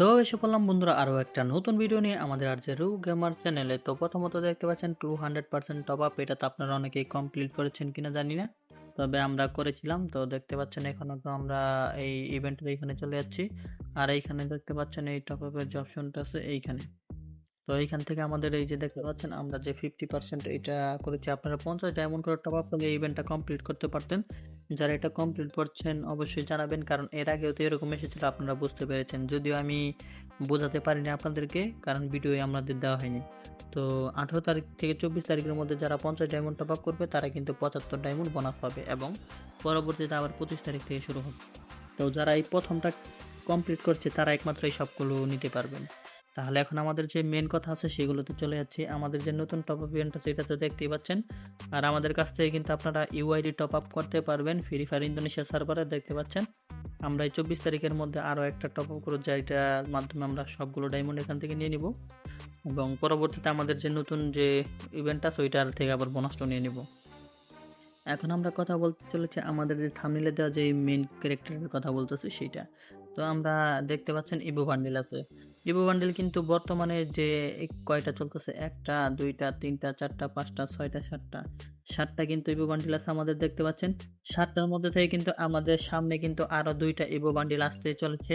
তো এসে পড়লাম বন্ধুরা, আরও একটা নতুন ভিডিও নিয়ে আমাদের আর যে রু গেমার চ্যানেলে তো প্রথমত দেখতে পাচ্ছেন two hundred percent top up এটা তো আপনারা অনেকেই কমপ্লিট করেছেন কিনা জানি না। তবে আমরা করেছিলাম, তো দেখতে পাচ্ছেন, এখনও তো আমরা এই ইভেন্টের এইখানে চলে যাচ্ছি। আর এইখানে দেখতে পাচ্ছেন, এই টপ আপের যে অপশনটা আছে, এইখানে। তো এইখান থেকে আমাদের এই যে দেখতে পাচ্ছেন, আমরা যে ফিফটি পার্সেন্ট এটা করেছি, আপনারা পঞ্চাশ ডায়মন্ড করে টপ আপ করে এই ইভেন্টটা কমপ্লিট করতে পারতেন। যারা এটা কমপ্লিট করছেন, অবশ্যই জানাবেন, কারণ এর আগেও তো এরকম এসেছিল, আপনারা বুঝতে পেরেছেন। যদিও আমি বোঝাতে পারিনি আপনাদেরকে, কারণ ভিডিও আমাদের দেওয়া হয়নি। তো আঠেরো তারিখ থেকে চব্বিশ তারিখের মধ্যে যারা পঞ্চাশ ডায়মন্ড টপ আপ করবে, তারা কিন্তু পঁচাত্তর ডায়মন্ড বোনাস পাবে এবং পরবর্তীতে আবার পঁচিশ তারিখ থেকে শুরু হবে। তো যারা এই প্রথমটা কমপ্লিট করছে, তারা একমাত্র এই সবগুলো নিতে পারবেন। তাহলে এখন আমাদের যে মেন কথা আছে সেগুলোতে চলে যাচ্ছে। আমাদের যে নতুন টপ আপ ইভেন্ট আছে এটা তো দেখতেই পাচ্ছেন। আর আমাদের কাছ থেকে কিন্তু আপনারা ইউআইডি টপ আপ করতে পারবেন ফ্রি ফায়ার ইন্দোনেশিয়া সার্ভারে দেখতে পাচ্ছেন। আমরা এই চব্বিশ তারিখের মধ্যে আরও একটা টপ আপ করে যেটার মাধ্যমে আমরা সবগুলো ডায়মন্ড এখান থেকে নিয়ে নিব। এবং পরবর্তীতে আমাদের যে নতুন যে ইভেন্ট আছে ওইটার থেকে আবার বোনাসটা নিয়ে নিব। এখন আমরা কথা বলতে চলেছি আমাদের যে থামনিলে দেওয়া যে মেন ক্যারেক্টারের কথা বলতেছি সেইটা তো আমরা দেখতে পাচ্ছেন ইবো বান্ডিল আছে ইবো বান্ডিল কিন্তু বর্তমানে যে কয়টা চলতেছে? একটা, দুইটা, তিনটা, চারটা, পাঁচটা, ছয়টা, সাতটা। সাতটা কিন্তু ইবো বান্ডিল আছে আমাদের দেখতে পাচ্ছেন। সাতটার মধ্যে থেকে কিন্তু আমাদের সামনে কিন্তু আরও দুইটা ইবো বান্ডিল আসতে চলেছে।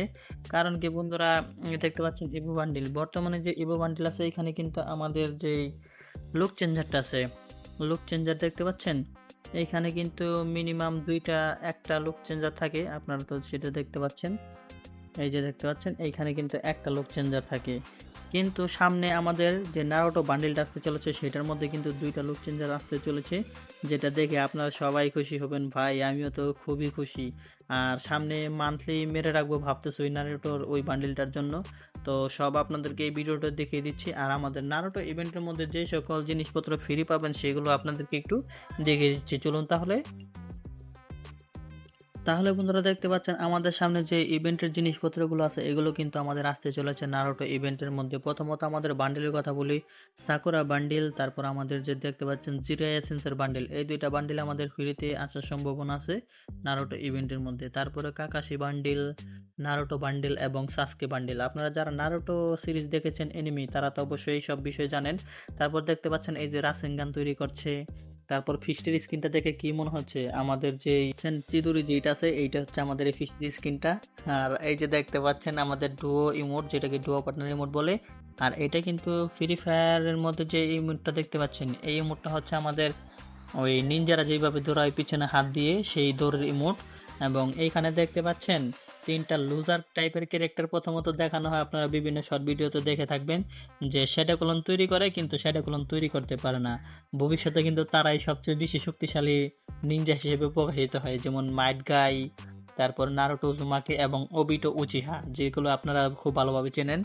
কারণ কি বন্ধুরা দেখতে পাচ্ছেন ইবো বান্ডিল বর্তমানে যে ইবো বান্ডিল আছে, এখানে কিন্তু আমাদের যে লুক চেঞ্জারটা আছে লুক চেঞ্জার দেখতে পাচ্ছেন? এইখানে কিন্তু মিনিমাম দুইটা, একটা লুক চেঞ্জার থাকে। আপনারা তো সেটা দেখতে পাচ্ছেন। এই যে দেখতে পাচ্ছেন, এইখানে কিন্তু একটা লুক চেঞ্জার থাকে। কিন্তু সামনে আমাদের যে নারোটো বান্ডিলটা আসতে চলেছে, সেটার মধ্যে কিন্তু দুইটা লুক চেঞ্জার আসতে চলেছে, যেটা দেখে আপনারা সবাই খুশি হবেন, ভাই, আমিও তো খুবই খুশি। আর সামনে মান্থলি মেরে রাখব ভাবতেছি ওই নারোটোর ওই বান্ডিলটার জন্য। তো সব আপনাদেরকে এই ভিডিওটা দেখিয়ে দিচ্ছি, আর আমাদের নারোটো ইভেন্টের মধ্যে যে সকল জিনিসপত্র ফ্রি পাবেন, সেগুলো আপনাদেরকে একটু দেখিয়ে দিচ্ছি। চলুন তাহলে তাহলে বন্ধুরা দেখতে পাচ্ছেন আমাদের সামনে যে ইভেন্টের জিনিসপত্রগুলো আছে, এগুলো কিন্তু আমাদের আসতে চলেছে নারোটো ইভেন্টের মধ্যে। প্রথমত আমাদের বান্ডেলের কথা বলি সাকুরা বান্ডিল তারপর আমাদের যে দেখতে পাচ্ছেন জিরো এসেন্সের বান্ডিল এই দুইটা বান্ডিল আমাদের ফ্রিতে আসার সম্ভাবনা আছে নারোটো ইভেন্টের মধ্যে। তারপরে কাকাশি বান্ডিল নারোটো বান্ডিল এবং সাসকে বান্ডিল আপনারা যারা নারোটো সিরিজ দেখেছেন এনিমি তারা তো অবশ্যই সব বিষয়ে জানেন। তারপর দেখতে পাচ্ছেন এই যে রাসেঙ্গান তৈরি করছে তারপর ফিস্টের স্ক্রিনটা দেখে কি মনে হচ্ছে? আমাদের যে চিদুরি যেটা আছে, এইটা হচ্ছে আমাদের এই ফিস্টের স্ক্রিনটা আর এই যে দেখতে পাচ্ছেন আমাদের ডুয়ো ইমোট, যেটাকে ডুয়ো পার্টনার ইমোট বলে। আর এটা কিন্তু ফ্রি ফায়ারের মধ্যে যে ইমোটটা দেখতে পাচ্ছেন, এই ইমোটটা হচ্ছে আমাদের ওই নিনজারা যেভাবে দৌড়ায় পিছনে হাত দিয়ে, সেই দৌড়ের ইমোট। এবং এইখানে দেখতে পাচ্ছেন তিনটা লুজার টাইপের ক্যারেক্টার প্রথমত দেখানো হয়। আপনারা বিভিন্ন শর্ট ভিডিওতে দেখে থাকবেন যে শ্যাডোকলন তৈরি করে কিন্তু শ্যাডোকলন তৈরি করতে পারে না। ভবিষ্যতে কিন্তু তারাই সবচেয়ে বেশি শক্তিশালী নিনজা হিসেবে প্রকাশিত হয়, যেমন মাইট গাই তারপর নারুটো উজুমাকে এবং ওবিটো উচিহা যেগুলো আপনারা খুব ভালোভাবে চেনেন।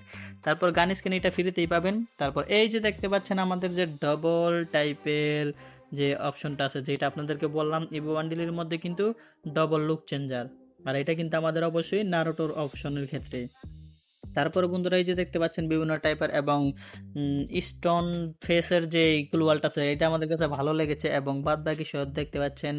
তারপর গান এটা ফ্রিতেই পাবেন। তারপর এই যে দেখতে পাচ্ছেন আমাদের যে ডবল টাইপের যে অপশনটা আছে, যেটা আপনাদেরকে বললাম ইভো বান্ডিলের মধ্যে কিন্তু ডবল লুক চেঞ্জার আর এটা কিন্তু আমাদের অবশ্যই নারোটোর অপশনের ক্ষেত্রে। তারপরে বন্ধুরা এই যে দেখতে পাচ্ছেন বিভিন্ন টাইপের এবং স্টোন ফেসের যে গ্লোয়ালটা আছে, এটা আমাদের কাছে ভালো লেগেছে এবং বাদ বাকি সব দেখতে পাচ্ছেন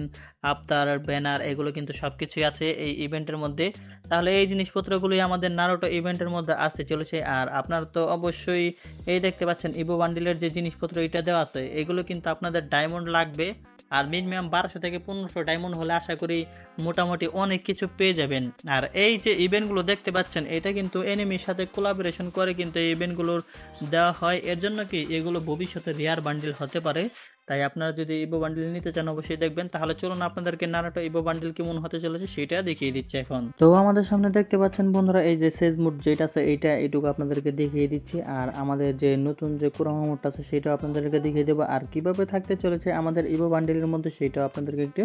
আফতার ব্যানার, এগুলো কিন্তু সব কিছুই আছে এই ইভেন্টের মধ্যে। তাহলে এই জিনিসপত্রগুলোই আমাদের নারোটো ইভেন্টের মধ্যে আসতে চলেছে আর আপনারা তো অবশ্যই এই দেখতে পাচ্ছেন ইভো বান্ডিলের যে জিনিসপত্র এটা দেওয়া আছে, এগুলো কিন্তু আপনাদের ডায়মন্ড লাগবে। আর মিনিমাম বারোশো থেকে পনেরোশো ডায়মন্ড হলে আশা করি মোটামুটি অনেক কিছু পেয়ে যাবেন। আর এই যে ইভেন্টগুলো দেখতে পাচ্ছেন, এটা কিন্তু এনিমির সাথে কোলাবোরেশন করে কিন্তু এই ইভেন্টগুলোর দেওয়া হয়। এর জন্য কি এগুলো ভবিষ্যতে রেয়ার বান্ডিল হতে পারে? তাই আপনারা যদি ইভো বান্ডিল নিতে চান, অবশ্যই দেখবেন। তাহলে চলুন আপনাদেরকে নানাটা ইভো বান্ডিল কেমন হতে চলেছে সেটা দেখিয়ে দিচ্ছে এখন। তো আমাদের সামনে দেখতে পাচ্ছেন বন্ধুরা, এই যে সেজ মুড যেটা আছে, এইটা এইটুকু আপনাদেরকে দেখিয়ে দিচ্ছি। আর আমাদের যে নতুন যে কুরামা মুডটা আছে, সেটাও আপনাদেরকে দেখিয়ে দেবো। আর কীভাবে থাকতে চলেছে আমাদের ইভো বান্ডিলের মধ্যে, সেটাও আপনাদেরকে একটু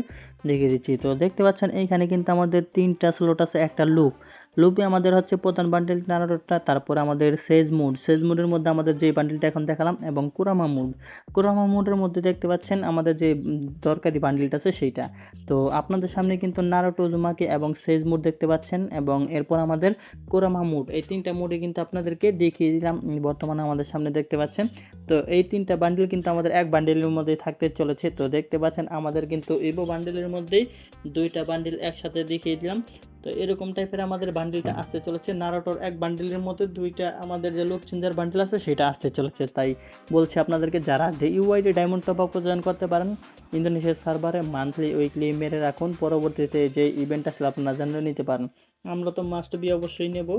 দেখিয়ে দিচ্ছি। তো দেখতে পাচ্ছেন, এইখানে কিন্তু আমাদের তিনটা স্লোট আছে, একটা লুপ লুপে আমাদের হচ্ছে প্রধান বান্ডেল নানারোটা, তারপর আমাদের সেজ মুড সেজ মুডের মধ্যে আমাদের যে বান্ডেলটা এখন দেখালাম, এবং কুরামা মুড কুরামা মুডের মধ্যে দেখতে পাচ্ছেন আমাদের যে দরকারি বান্ডেলটা আছে সেইটা। তো আপনাদের সামনে কিন্তু নারোটো, জুমাকে এবং সেজ মুড দেখতে পাচ্ছেন, এবং এরপর আমাদের কোরামা মুড এই তিনটা মুডে কিন্তু আপনাদেরকে দেখিয়ে দিলাম বর্তমানে আমাদের সামনে দেখতে পাচ্ছেন। তো এই তিনটা বান্ডেল কিন্তু আমাদের এক বান্ডেলের মধ্যে থাকতে চলেছে। তো দেখতে পাচ্ছেন আমাদের কিন্তু ইভো বান্ডেলের মধ্যেই দুইটা বান্ডেল একসাথে দেখিয়ে দিলাম। তো এরকম টাইপের আমাদের বান্ডিলটা আসতে চলেছে। নারোটোর এক বান্ডিলের মধ্যে দুইটা আমাদের যে লুকচিন্দার বান্ডিল আছে, সেটা আসতে চলেছে। তাই বলছি আপনাদেরকে, যারা UID diamond top up join করতে পারেন ইন্দোনেশিয়ার সার্ভারে মান্থলি উইকলি মেরে রাখুন। পরবর্তীতে যে ইভেন্ট আসলে আপনারা জানলে নিতে পারেন। আমরা তো মাস্ট বি অবশ্যই নেব।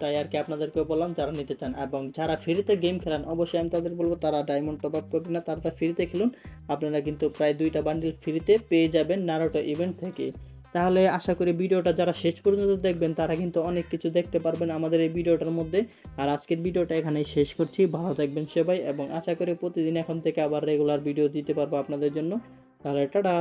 তাই আর কি আপনাদেরকে বললাম, যারা নিতে চান। এবং যারা ফ্রিতে গেম খেলেন, অবশ্যই আমি তাদের বলব, তারা ডায়মন্ড টপ আপ করবেন না, তারা ফ্রিতে খেলুন। আপনারা কিন্তু প্রায় দুইটা বান্ডিল ফ্রিতে পেয়ে যাবেন নারোটো ইভেন্ট থেকে। তাহলে আশা করি ভিডিওটা যারা শেষ পর্যন্ত দেখবেন, তারা কিন্তু অনেক কিছু দেখতে পারবেন আমাদের এই ভিডিওটার মধ্যে। আর আজকের ভিডিওটা এখানেই শেষ করছি। ভালো থাকবেন সবাই এবং আশা করি প্রতিদিন এখন থেকে আবার রেগুলার ভিডিও দিতে পারব আপনাদের জন্য। তাহলে টাটা!